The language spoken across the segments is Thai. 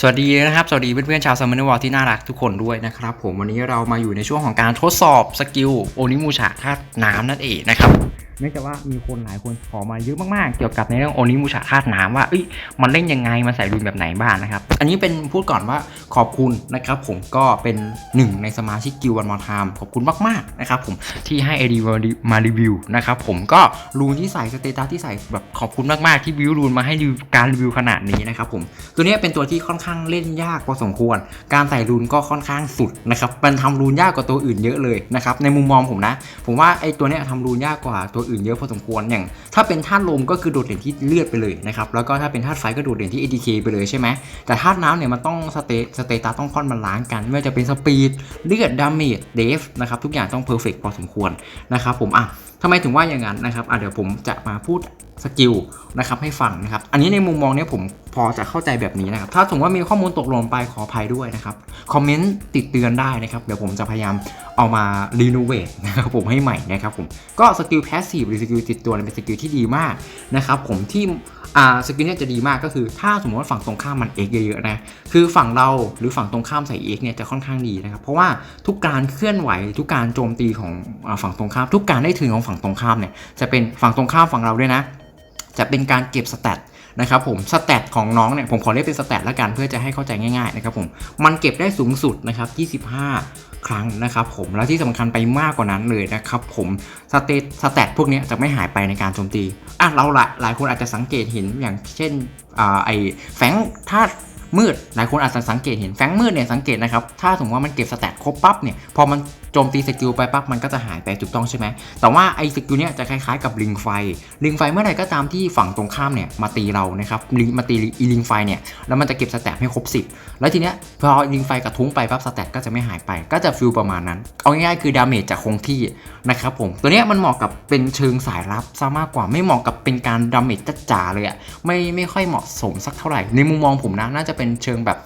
สวัสดีนะครับสวัสดีเพื่อนๆชาวซัมเมอร์วอลที่น่ารักทุกคนด้วยนะครับผมวันนี้เรามาอยู่ในช่วงของการทดสอบสกิลโอนิมูชาธาตุน้ำนั่นเองนะครับ เนื่องจากว่ามีคนหลายคนขอมาเยอะมากๆ เกี่ยวกับในเรื่องโอนิมูชาธาตุน้ำว่ามันเล่นยังไงมันใส่รุนแบบไหนบ้างนะครับ อันนี้เป็นพูดก่อนว่าขอบคุณนะครับ ผมก็เป็นหนึ่งในสมาชิกกิลวันมอทามขอบคุณมากๆนะครับผมที่ให้ไอดีมารีวิวนะครับผมก็รูนที่ใส่สเตตัสที่ใส่แบบขอบคุณมากๆที่วิวรูนมาให้การรีวิวขนาดนี้นะครับผมตัวนี้เป็นตัวที่ค่อนข้างเล่นยากพอสมควร การใส่รูนก็ค่อนข้างสุดนะครับมันทำรูนยากกว่าตัวอื่นเยอะเลยนะครับในมุมมองผมนะ ผมว่าไอ้ตัวนี้ทำรูนยากกว่าตัวอื่นเยอะพอสมควรอย่าง ถ้าเป็นธาตุลมก็คือโดดเด่นที่เลือดไปเลยนะครับแล้วก็ถ้าเป็นธาตุไฟก็โดดเด่นที่ ATK ไปเลยใช่ไหมแต่ธาตุน้ำเนี่ยมันต้องสเตสเตตัสต้องค่อนบาลานซ์กันไม่ว่าจะเป็นสปีดเลือดดาเมจเดฟนะครับทุกอย่างต้องเพอร์เฟกพอสมควรนะครับผมอะ ทำไมถึงว่าอย่างนั้นนะครับเดี๋ยวผมจะมาพูดสกิลนะครับให้ฟังนะครับ อันนี้ในมุมมองเนี้ยผมพอจะเข้าใจแบบนี้นะครับ ถ้าสมมติว่ามีข้อมูลตกหล่นไปขออภัยด้วยนะครับ คอมเมนต์ติดเตือนได้นะครับ เดี๋ยวผมจะพยายามเอามารีโนเวทนะครับผมให้ใหม่นะครับผม ก็สกิลแพสซีฟหรือสกิลติดตัวเป็นสกิลที่ดีมากนะครับผมที่อ่าสกิลเนี้จะดีมากก็คือ ถ้าสมมติว่าฝั่งตรงข้ามมันเอกเยอะๆนะ คือฝั่งเราหรือฝั่งตรงข้ามใส่เอกเนี่ยจะค่อนข้างดีนะครับ เพราะว่าทุกการเคลื่อนไหวทุกการโจมตีของฝั่งตรงข้าม ทุกการได้ถึงของฝั่งตรงข้ามเนี่ยจะเป็นฝั่งตรงข้ามฝั่งเราด้วยนะ จะเป็นการเก็บสแตทนะครับผมสแตทของน้องเนี่ยผมขอเรียกเป็นสแตทละกันเพื่อจะให้เข้าใจง่ายๆนะครับผมมันเก็บได้สูงสุดนะครับ25 ครั้งนะครับผมแล้วที่สำคัญไปมากกว่านั้นเลยนะครับผมสเตตสแตทพวกนี้จะไม่หายไปในการโจมตีอะเราหลายหลายคนอาจจะสังเกตเห็นอย่างเช่นอ่าไอแฝงธาตุมืดหลายคนอาจจะสังเกตเห็นแฝงมืดเนี่ยสังเกตนะครับถ้าสมมติว่ามันเก็บสแตทครบปั๊บเนี่ยพอมัน จมตีสกิลไปปั๊บมันก็จะหายไปถูกต้องใช่ไหมแต่ว่าไอ้สกิลเนี้ยจะคล้ายๆกับลิงไฟ ลิงไฟเมื่อไหร่ก็ตามที่ฝั่งตรงข้ามเนี่ยมาตีเรานะครับลิงมาตีอีลิงไฟเนี่ยแล้วมันจะเก็บสแตทให้ครบ 10 แล้วทีเนี้ยพอลิงไฟกระทุ้งไปปั๊บสแตทก็จะไม่หายไป ก็จะฟิลประมาณนั้น เอาง่ายๆคือดาเมจจะคงที่นะครับผมตัวเนี้ยมันเหมาะกับเป็นเชิงสายรับซะมากกว่าไม่เหมาะกับเป็นการดาเมจจ๋าเลยอะไม่ไม่ค่อยเหมาะสมสักเท่าไหร่ ในมุมมองผมนะน่าจะเป็นเชิงแบบ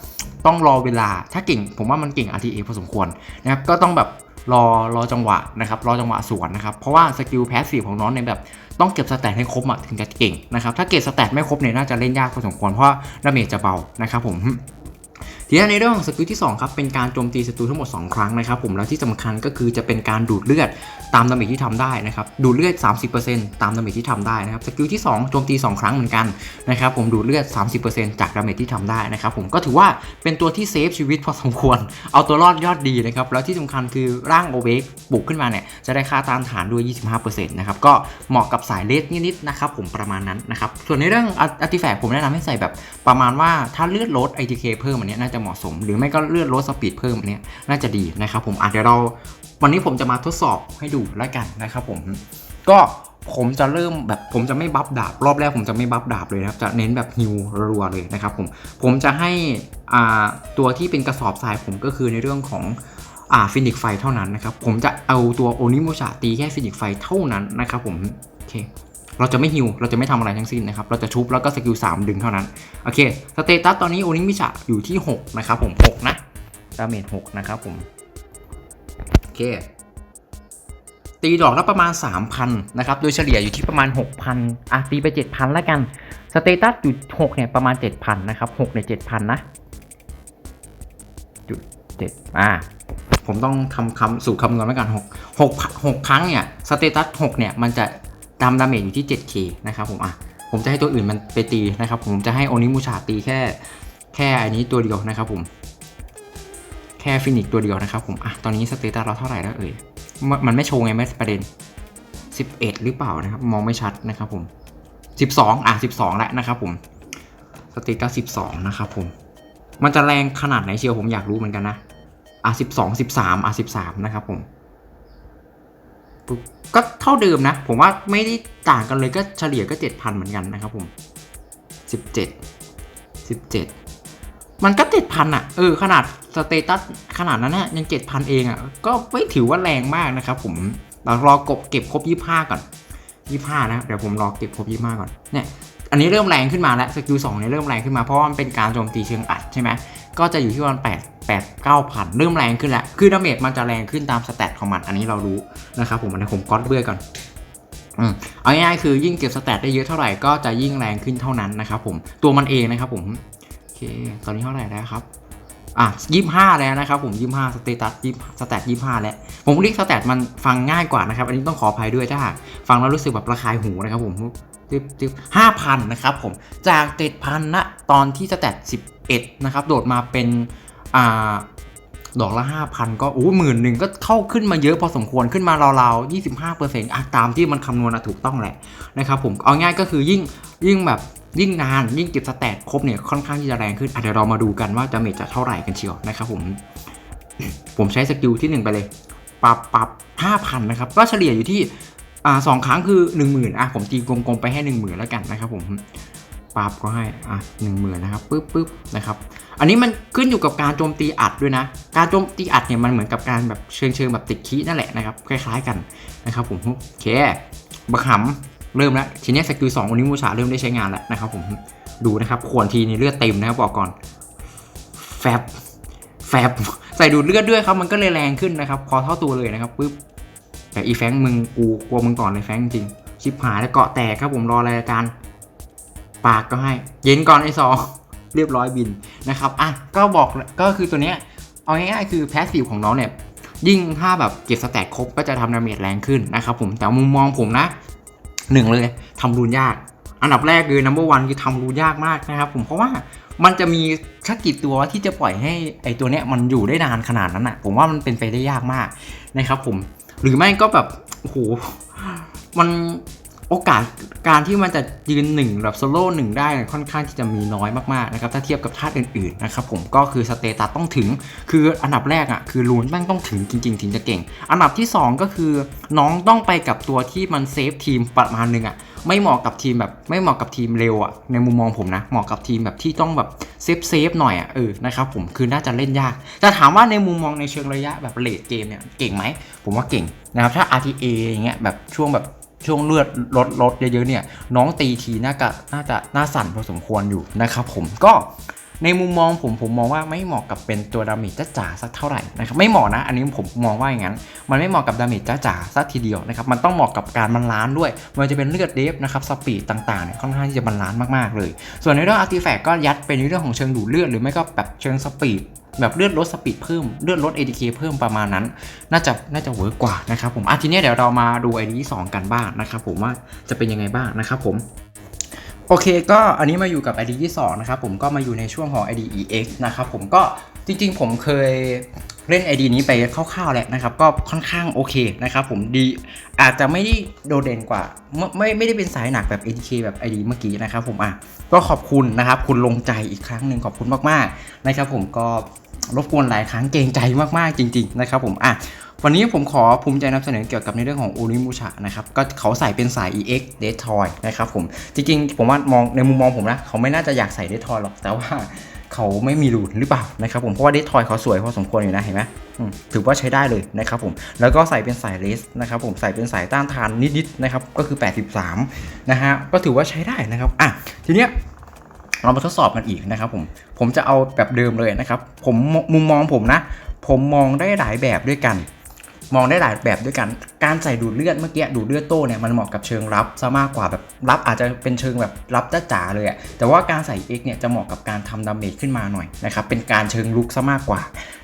ต้องรอเวลา ถ้าเก่งผมว่ามันเก่ง RTA พอสมควรนะครับ ก็ต้องแบบ รอรอจังหวะนะครับรอจังหวะสวนนะครับเพราะว่าสกิลแพสซีฟของน้องในยแบบต้องเก็บสแตทให้ครบอะถึงจะเก่งนะครับถ้าเก็บสแตทไม่ครบเนี่ยน่าจะเล่นยากพอสมควรเพราะว่าดาเมจจะเบานะครับผม ทีนี้ในเรื่องของสกิลที่ 2 ครับ เป็นการโจมตีศัตรูทั้งหมด 2 ครั้งนะครับผมแล้วที่สำคัญก็คือจะเป็นการดูดเลือดตามดาเมจที่ทำได้นะครับดูดเลือด 30%ตามดาเมจที่ทำได้นะครับสกิลที่ 2 โจมตี 2 ครั้งเหมือนกันนะครับผมดูดเลือด 30%จากดาเมจที่ทำได้นะครับผมก็ถือว่าเป็นตัวที่เซฟชีวิตพอสมควร เอาตัวรอดยอดดีนะครับแล้วที่สำคัญคือร่างโอเวกปลุกขึ้นมาเนี่ยจะได้ค่าต้านทานด้วย 25%นะครับก็เหมาะกับสายเลสนิดๆนะครับผมประมาณนั้นนะครับส่วนในเรื่องอาร์ติแฟกต์ผมแนะนำให้ใส่แบบประมาณว่าถ้าเลือดลด ITK เพิ่มอันนี้น่าจะเหมาะสม หรือไม่ก็เลื่อดลดสปีดเพิ่มอันเนี้ยน่าจะดีนะครับผมอาจจะเดี๋ยวเราวันนี้ผมจะมาทดสอบให้ดูแล้วกันนะครับผมก็ผมจะเริ่มแบบผมจะไม่บัฟดาบ รอบแรกผมจะไม่บัฟดาบเลยนะครับ จะเน้นแบบฮิวรัวเลยนะครับผมผมจะให้อ่าตัวที่เป็นกระสอบทรายผมก็คือในเรื่องของอ่าฟินิกไฟเท่านั้นนะครับ ผมจะเอาตัวโอนิโมชาตีแค่ฟินิกไฟเท่านั้นนะครับผมโอเค เราจะไม่ฮิวเราจะไม่ทำอะไรทั้งสิ้นนะครับ เราจะชุบแล้วก็สกิล3ดึงเท่านั้น โอเค สเตตัสตอนนี้โอนิมิชาอยู่ที่ 6 นะครับผม 6 นะ ดาเมจ6นะครับผม โอเค ตีดอกละประมาณ 3,000 นะครับ โดยเฉลี่ยอยู่ที่ประมาณ 6,000 อะ ตีไป 7,000 แล้วกัน สเตตัสอยู่6เนี่ยประมาณ 7,000 นะครับ6ใน7,000 นะ จุดเจ็ดอ่าผมต้องทำคำสูตรคำนวณไว้ก่อน6 6 6 ครั้งเนี่ย สเตตัส 6 เนี่ย มันจะ ตามดาเมจอยู่ที่ 7k นะครับผมอะผมจะให้ตัวอื่นมันไปตีนะครับ ผมจะให้โอนิมูชาตีแค่แค่อันนี้ตัวเดียวนะครับผมแค่ฟินิกตัวเดียวนะครับผมอะตอนนี้สเตตัสเราเท่าไหร่แล้วเอ่ยมมันไม่โชว์ไงไม่ประเด็น 11 หรือเปล่านะครับ มองไม่ชัดนะครับผม 12 อะ 12 แล้วนะครับผมสเตตัส12 นะครับผม มันจะแรงขนาดไหนเชียวผมอยากรู้เหมือนกันนะ อะสิบสองสิบสามอะสิบสามนะครับผม ก็เท่าเดิมนะ ผมว่าไม่ได้ต่างกันเลยก็เฉลี่ยก็เจ็ดพันเหมือนกันนะครับผมสิบเจ็ดสิบเจ็ดมันก็เจ็ดพันอะ เออ ขนาดสเตตัสขนาดนั้นนะยังเจ็ดพันเองอะ ก็ไม่ถือว่าแรงมากนะครับผมเรารอกบเก็บครบยี่ห้าก่อนยี่ห้านะ เดี๋ยวผมรอเก็บครบยี่ห้าก่อน เนี่ย อันนี้เริ่มแรงขึ้นมาแล้ว สกิลสองเนี่ยเริ่มแรงขึ้นมาเพราะว่ามันเป็นการโจมตีเชิงอัดใช่ไหม ก็จะอยู่ที่ประมาณแปดเก้าพันเริ่มแรงขึ้นแล้ว คือดาเมจมันจะแรงขึ้นตามสเตตของมัน อันนี้เรารู้นะครับผมอันนี้ผมก๊อตเบื่อก่อนอืมเอาง่ายๆคือยิ่งเก็บสเตตได้เยอะเท่าไหร่ก็จะยิ่งแรงขึ้นเท่านั้นนะครับผมตัวมันเองนะครับผมโอเคเคตอนนี้เท่าไหร่แล้วครับอะยี่ห้าแล้วนะครับผมยี่ห้าสเตตัสยี่สแตทยี่ห้าแล้ว ผมเรียกสแตทมันฟังง่ายกว่านะครับ อันนี้ต้องขออภัยด้วยถ้าหากฟังแล้วรู้สึกแบบระคายหูนะครับผม ติ๊บติ๊บห้าพันนะครับผมจากเจ็ดพันนะตอนที่สแตทสิบเอ็ดนะครับโดดมาเป็นอ่าดอกละ 5,000 ก็โอ้หมื่นหนึ่งก็เข้าขึ้นมาเยอะพอสมควรขึ้นมาราวๆ 25%อะตามที่มันคำนวณอะถูกต้องแหละนะครับผมเอาง่ายก็คือยิ่งยิ่งแบบยิ่งนานยิ่งเก็บสแตทครบเนี่ยค่อนข้างที่จะแรงขึ้นอะเดี๋ยวเรามาดูกันว่าจะเมจจะเท่าไหร่กันเชียวนะครับผม ผมใช้สกิลที่ 1 ไปเลย ปรับปรับ5,000 นะครับ ก็เฉลี่ยอยู่ที่ อ่าสองครั้งคือ10,000อะผมตีกลมๆไปให้ 10,000แล้วกันนะครับผมปรับก็ให้อะ10,000นนะครับปึ๊บปึ๊บนะครับอันนี้มันขึ้นอยู่กับการโจมตีอัดด้วยนะ การโจมตีอัดเนี่ยมันเหมือนกับการแบบเชิงเชิงแบบติดคีนั่นแหละนะครับคล้ายๆกันนะครับผมโอเคบักหำเริ่มแล้วทีนี้สกิลสองอนิมูชาเริ่มได้ใช้งานแล้วนะครับผมดูนะครับขวนทีนี่เลือดเต็มนะครับบอกก่อนแฟบแฟบใส่ดูดเลือดด้วยครับมันก็เลยแรงขึ้นนะครับ พอเท่าตัวเลยนะครับปึ๊บ แต่อีแฟงมึงกูกลัวมึงก่อนเลยแฟงจริงชิบหายแล้วเกาะแตกครับผมรอรายการ ปากก็ให้ เย็นก่อนไอซองเรียบร้อยบินนะครับอะก็บอกก็คือตัวเนี้ยเอาง่ายๆคือแพสซีฟของน้องเนี่ยยิ่งถ้าแบบเก็บสแตทครบก็จะทำดาเมจแรงขึ้นนะครับผมแต่มุมมองผมนะหนึ่งเลยทำรูนยาก อันดับแรกคือ number one คือทำรูนยากมากนะครับผมเพราะว่ามันจะมีชักกี่ตัวที่จะปล่อยให้ไอตัวเนี้ยมันอยู่ได้นานขนาดนั้นอะ ผมว่ามันเป็นไปได้ยากมากนะครับผม หรือไม่ก็แบบโอ้โหมันโอกาสการที่มันจะยืนหนึ่งแบบโซโล่หนึ่งได้ค่อนข้างที่จะมีน้อยมากๆนะครับถ้าเทียบกับธาตอื่นๆนะครับผมก็คือสเตตัสต้องถึง คืออันดับแรกอะคือลูนแม่งต้องถึงจริงๆถึงจะเก่ง อันดับที่ 2 ก็คือน้องต้องไปกับตัวที่มันเซฟทีมประมาณหนึงอะ ไม่เหมาะกับทีมแบบไม่เหมาะกับทีมเร็วอะในมุมมองผมนะเหมาะกับทีมแบบที่ต้องแบบเซฟเซฟหน่อยอะเออนะครับผมคือน่าจะเล่นยาก แต่ถามว่าในมุมมองในเชิงระยะแบบเลดเกมเนี่ยเก่งไหมผมว่าเก่งนะครับถ้า RTA อย่างเงี้ยแบบช่วงแบบช่วงเลือดลดลดเยอะๆเนี่ยน้องตีทีน่าจะน่าจะน่าสั่นพอสมควรอยู่นะครับผมก็ ในมุมมองผมผมมองว่าไม่เหมาะกับเป็นตัวดาเมจจ๋าสักเท่าไหร่นะครับไม่เหมาะนะอันนี้ผมมองว่าอย่างนั้น มันไม่เหมาะกับดาเมจจ๋าสักทีเดียวนะครับมันต้องเหมาะกับการบาลานด้วยมันจะเป็นเลือดเดฟนะครับสปีดต่างๆเนี่ยค่อนข้างที่จะบาลานมากๆเลย ส่วนในเรื่องอาร์ติแฟกต์ก็ยัดเป็นในเรื่องของเชิงดูดเลือดหรือไม่ก็แบบเชิงสปีดแบบเลือดลดสปีดเพิ่มเลือดลด ADK เพิ่มประมาณนั้น น่าจะน่าจะเวิร์กกว่านะครับผมอะทีนี้เดี๋ยวเรามาดูไอดีที่2กันบ้างนะครับผมว่าจะเป็นยังไงบ้างนะครับผม โอเคก็อันนี้มาอยู่กับ ID ที่2นะครับผมก็มาอยู่ในช่วงของ ID EX นะครับผมก็จริงๆ ผมเคยเล่น ID นี้ไปคร่าวๆแหละนะครับ ก็ค่อนข้างโอเคนะครับผมดีอาจจะไม่ได้โดดเด่นกว่า ไม่ไม่ไม่ได้เป็นสายหนักแบบ ATK แบบ ID เมื่อกี้นะครับผมอะก็ขอบคุณนะครับ คุณลงใจอีกครั้งหนึ่งขอบคุณมากๆนะครับผมก็ รบกวนหลายครั้งเกรงใจมากๆจริง ๆ นะครับผมอะวันนี้ผมขอภูมิใจนำเสนอเกี่ยวกับในเรื่องของโอริมูชะนะครับก็เขาใส่เป็นสาย EX d e t o y นะครับผมจริงๆ ผมว่ามองในมุมมองผมนะ เขาไม่น่าจะอยากใส่ d e t o y หรอกแต่ว่าเขาไม่มีรูนหรือเปล่านะครับผมเพราะว่า d e t o y เขาสวยพอสมควรอยู่นะเห็นไหมอืมถือว่าใช้ได้เลยนะครับผมแล้วก็ใส่เป็นสายเลสนะครับผมใส่เป็นสายต้านทานนิดๆนะครับก็คือ 83 นะฮะก็ถือว่าใช้ได้นะครับอะทีเนี้ย เรามาทดสอบกันอีกนะครับผมผมจะเอาแบบเดิมเลยนะครับผมมุมมองผมนะ ผมมองได้หลายแบบด้วยกัน มองได้หลายแบบด้วยกัน การใส่ดูดเลือดเมื่อกี้ดูดเลือดโต้เนี่ยมันเหมาะกับเชิงรับซะมากกว่าแบบรับอาจจะเป็นเชิงแบบรับจ๋าๆเลยอะแต่ว่าการใส่ X เนี่ยจะเหมาะกับการทำดาเมจขึ้นมาหน่อยนะครับเป็นการเชิงลุกซะมากกว่า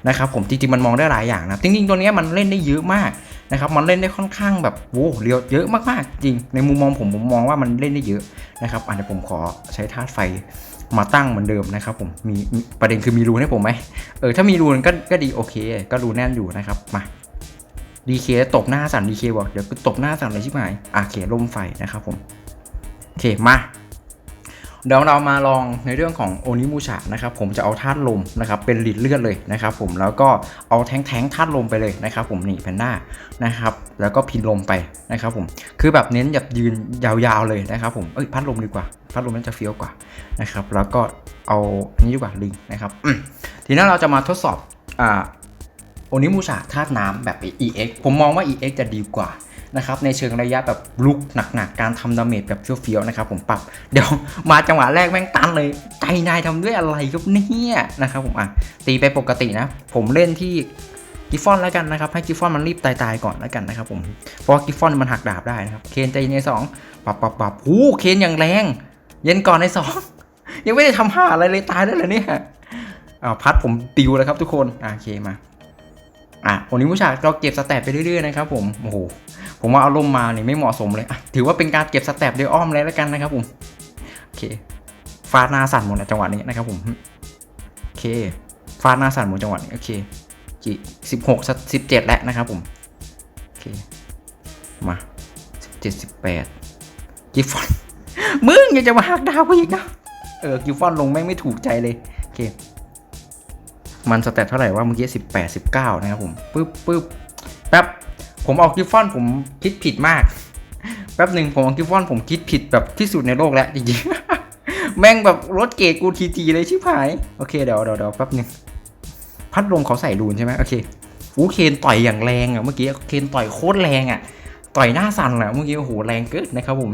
นะครับผมจริงๆมันมองได้หลายอย่างนะจริงๆตัวนี้มันเล่นได้เยอะมาก นะครับมันเล่นได้ค่อนข้างแบบโว้เรียวเยอะมากๆจริง ในมุมมองผมผมมองว่ามันเล่นได้เยอะนะครับอันนี้ผมขอใช้ธาตุไฟมาตั้งเหมือนเดิมนะครับผมมีประเด็นคือมีรูให้ผมไหมเออถ้ามีรูนก็ก็ดีโอเค ก็รูแน่นอยู่นะครับมาดีเคตบหน้าสั่นดีเคบอกเดี๋ยวตบหน้าสั่นเลยชิบหายอะเขียนลมไฟนะครับผมโอเคมา เดี๋ยวเรามาลองในเรื่องของโอนิมูชะนะครับผมจะเอาธาตุลมนะครับเป็นหลีดเลือดเลยนะครับผมแล้วก็เอาแท้งแท้งธาตุลมไปเลยนะครับผมนี่แพนด้านะครับแล้วก็พินลมไปนะครับผมคือแบบเน้นแบบยืนยาวๆเลยนะครับผมเอ้ยพัดลมดีกว่า พัดลมมันจะเฟี้ยวกว่านะครับแล้วก็เอาอันนี้ดีกว่าลิงนะครับทีนี้เราจะมาทดสอบอ่าโอนิมูชะธาตุน้ำแบบ EX ผมมองว่า EX จะดีกว่า นะครับในเชิงระยะแบบลุกหนักๆ การทำดาเมจแบบเฟี้ยวๆนะครับผมปรับเดี๋ยวมาจังหวะแรกแม่งตันเลย ใจนายทำด้วยอะไรครับเนี่ยนะครับผมอะตีไปปกตินะ ผมเล่นที่กิฟฟอนแล้วกันนะครับให้กิฟฟอนมันรีบตายๆก่อนแล้วกันนะครับผมเพราะกิฟฟอนมันหักดาบได้นะครับเคนใจในสองปรับปรับปรับหูเคนอย่างแรง เย็นก่อนในสองยังไม่ได้ทำหาอะไรเลยตายแล้เหรอเนี่ยอ้าพัดผมติวแล้วครับทุกคนโอเคมาอะวันนี้ผู้ชายเราเก็บสแตทไปเรื่อยๆนะครับผมโอ้โห ผมว่าเอาล่มมาเนี่ยไม่เหมาะสมเลยถือว่าเป็นการเก็บสแตทโดยอ้อมเลยแล้วกันนะครับผมโอเคฟาดหน้าสั่นหมดนะจังหวะนี้นะครับผมโอเคฟาดหน้าสั่นหมดจังหวะนี้โอเคกี่สิบหกสิบเจ็ดแล้วนะครับผมโอเคมาสิบเจ็ดสิบแปดกิฟฟอนมึงยังจะมาหักดาวกูอีกนะเออกิฟฟอนลงแม่งไม่ถูกใจเลยโอเคมันสแตทเท่าไหร่ว่าเมื่อกี้สิบแปดสิบเก้านะครับผมปึ๊บปึ๊บแป๊บ ผมเอากิฟฟอนผมคิดผิดมาก แป๊บหนึ่งผมเอากิฟฟอนผมคิดผิดแบบที่สุดในโลกแล้วจริงๆ แม่งแบบรถเกรดกูทีทีเลยชิบหาย โอเคเดี๋ยวเดี๋ยวเดี๋ยวแป๊บหนึ่งพัดลมเขาใส่รูนใช่ไหมโอเคอู้เคนต่อยอย่างแรงอะเมื่อกี้เคนต่อยโคตรแรงอะ ต่อยหน้าสั่นอะเมื่อกี้โอ้โหแรงเกินนะครับผม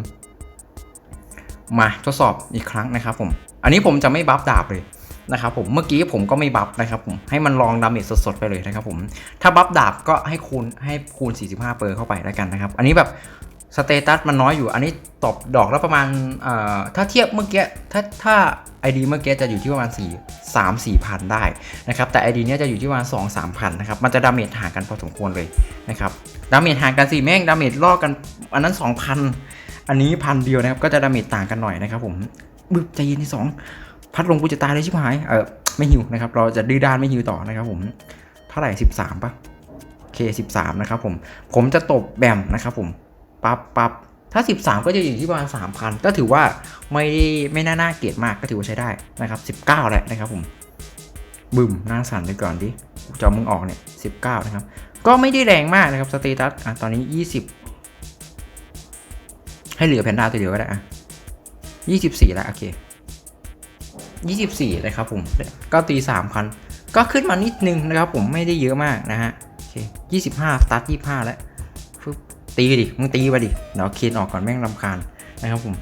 มาทดสอบอีกครั้งนะครับผม อันนี้ผมจะไม่บัฟดาบเลย นะครับผมเมื่อกี้ผมก็ไม่บัฟนะครับผมให้มันลองดาเมจสดๆไปเลยนะครับผมถ้าบัฟดาบก็ให้คูณให้คูณ 45 เปอร์เข้าไปแล้วกันนะครับ อันนี้แบบสเตตัสมันน้อยอยู่ อันนี้ตอบดอกแล้วประมาณถ้าเทียบเมื่อกี้ถ้าถ้า ID เมื่อกี้จะอยู่ที่ประมาณ 4 3 4พันได้นะครับ แต่ ID เนี้ยจะอยู่ที่ประมาณ 2 3พันนะครับ มันจะดาเมจห่างกันพอสมควรเลยนะครับดาเมจห่างกันสิแม่งดาเมจลอกันอันนั้น 2,000 อันนี้พันเดียวนะครับ ก็จะดาเมจต่างกันหน่อยนะครับผมบึบใจเย็นที่สอง พัดลงกูจะตายเลยชิบหาย เออไม่หิวนะครับ เราจะดื้อด้านไม่หิวต่อนะครับผม เท่าไหร่ 13ปะโอเค 13 นะครับผม ผมจะตบแบมนะครับผม ปั๊บปั๊บถ้า 13 ก็จะอยู่ที่ประมาณ3,000 ก็ถือว่าไม่ไม่น่าน่าเกลียดมากก็ถือว่าใช้ได้นะครับ 19 แหละนะครับผมบึมหน้าสั่นไปก่อนดิจะเอมึงออกเนี่ย 19 นะครับ ก็ไม่ได้แรงมากนะครับสเตตัสอะตอนนี้ 20 ให้เหลือแพนด้าตัวเดียวก็ได้อะ24 แล้วโอเค 24เลยครับผม ก็ตี 3,000 ก็ขึ้นมานิดนึงนะครับผมไม่ได้เยอะมากนะฮะโอเค25 สตาร์ท 25 แล้วฟึบตีดิ มึงตีไปดิ เดี๋ยวเคนออกก่อนแม่งรำคาญนะครับผม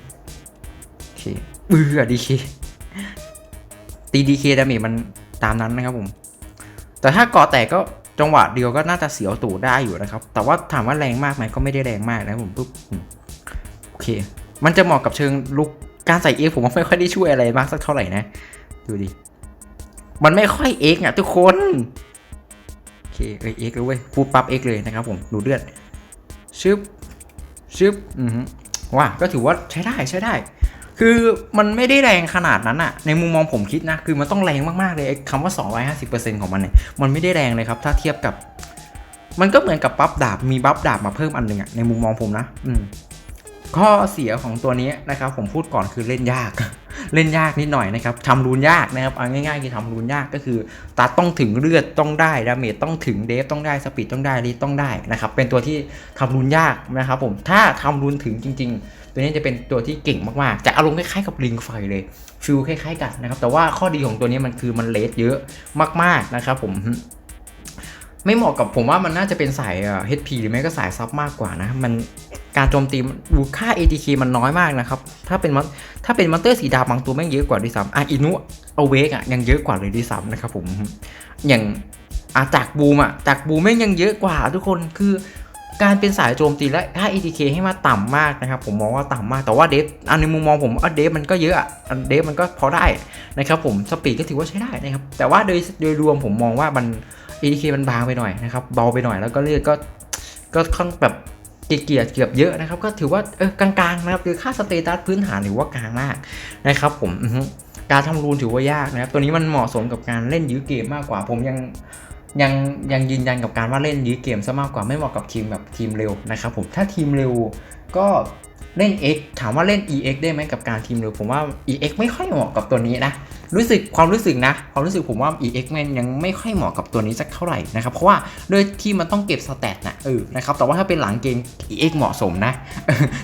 โอเคเบื่อดีเคตีดีเคดาเมจมันตามนั้นนะครับผม แต่ถ้าก่อแตกก็จังหวะเดียวก็น่าจะเสียวตูดได้อยู่นะครับ แต่ว่าถามว่าแรงมากไหมก็ไม่ได้แรงมากนะครับผมปุ๊บโอเค มันจะเหมาะกับเชิงลุก การใส่เอ็กผมว่าไม่ค่อยได้ช่วยอะไรมากสักเท่าไหร่นะ ดูดิ มันไม่ค่อยเอ็กอะทุกคน โอเคเอ้ยเอ็กเลยเว้ยพูดปั๊บเอ็กเลยนะครับผม ดูเลือด ชึบ ชึบ อือว่าก็ถือว่าใช้ได้ใช้ได้ คือมันไม่ได้แรงขนาดนั้นอะในมุมมองผมคิดนะ คือมันต้องแรงมาก ๆ เลยไอ้คำว่า 250%ของมันเนี่ย มันไม่ได้แรงเลยครับ ถ้าเทียบกับ มันก็เหมือนกับบัฟดาบ มีบัฟดาบมาเพิ่มอันหนึ่งอะในมุมมองผมนะ อืม ข้อเสียของตัวนี้นะครับผมพูดก่อนคือเล่นยาก เล่นยากนิดหน่อยนะครับทำรูนยากนะครับเอาง่ายๆคือทำรูนยากก็คือตัดต้องถึงเลือดต้องได้ดาเมจต้องถึงเดฟต้องได้สปีดต้องได้รีต้องได้นะครับเป็นตัวที่ทำรูนยากนะครับผมถ้าทำรูนถึงจริง ๆ ตัวนี้จะเป็นตัวที่เก่งมากๆจะอารมณ์คล้ายๆกับลิงไฟเลยฟิลคล้ายๆกันนะครับแต่ว่าข้อดีของตัวนี้มันคือมันเลสเยอะมากๆนะครับผม ไม่เหมาะกับผมว่ามันน่าจะเป็นสายเอ่อ HP หรือไม่ก็สายซับมากกว่านะ มันการโจมตีดูค่า ATK มันน้อยมากนะครับ ถ้าเป็นมอนถ้าเป็นมอนเตอร์สีดำบางตัวแม่งเยอะกว่าด้วยซ้ำอะอินุเอาเวกอะยังเยอะกว่าเลยด้วยซ้ำนะครับผม อย่างอาจากบูมอะจากบูมแม่งยังเยอะกว่าทุกคนคือการเป็นสายโจมตีและค่า ATK ให้มาต่ำมากนะครับ ผมมองว่าต่ำมาก แต่ว่าเดฟอันในมุมมองผมอะเดฟมันก็เยอะอะอันเดฟมันก็พอได้นะครับผมสปีดก็ถือว่าใช้ได้นะครับ แต่ว่าโดยโดยรวมผมมองว่ามัน ATK มันบางไปหน่อยนะครับเบาไปหน่อยแล้วก็เลือดก็ก็ค่อนแบบเกลียดเกือบเยอะนะครับ ก็ถือว่าเออกลางๆนะครับคือค่าสเตตัสพื้นฐานถือว่ากลางมากนะครับ ผมการทำรูนถือว่ายากนะครับ ตัวนี้มันเหมาะสมกับการเล่นยื้อเกมมากกว่า ผมยังยังยังยืนยันกับการว่าเล่นยื้อเกมซะมากกว่าไม่เหมาะกับทีมแบบทีมเร็วนะครับ ผมถ้าทีมเร็วก็ เล่น X ถามว่าเล่น EX ได้ไหมกับการทีมเร็วผมว่า EX ไม่ค่อยเหมาะกับตัวนี้นะ รู้สึกความรู้สึกนะ ความรู้สึกผมว่า EX มันยังไม่ค่อยเหมาะกับตัวนี้สักเท่าไหร่นะครับ เพราะว่าด้วยที่มันต้องเก็บสแตทนะเออนะครับ แต่ว่าถ้าเป็นหลังเกม EX เหมาะสมนะ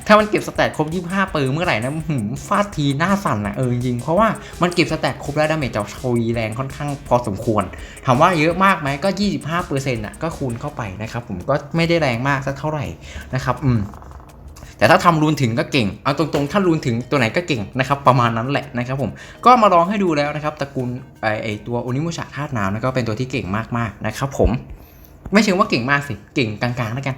ถ้ามันเก็บสแตทครบ 25เปอร์เมื่อไหร่นะหืมฟาดทีหน้าสั่นนะเออจริง เพราะว่ามันเก็บสแตทครบแล้วดาเมจจะโชยแรงค่อนข้างพอสมควร ถามว่าเยอะมากไหมก็ 25เปอร์เซ็นต์่ะก็คูณเข้าไปนะครับ ผมก็ไม่ได้แรงมากสักเท่าไหร่นะครับ อืม แต่ถ้าทำรูนถึงก็เก่ง เอาตรงๆ ถ้ารูนถึงตัวไหนก็เก่งนะครับ ประมาณนั้นแหละนะครับผม ก็มาลองให้ดูแล้วนะครับตระกูลไอไอตัวโอนิมุชะธาตุน้ำนะก็เป็นตัวที่เก่งมากๆนะครับผม ไม่เชิงว่าเก่งมากสิ เก่งกลางๆแล้วกัน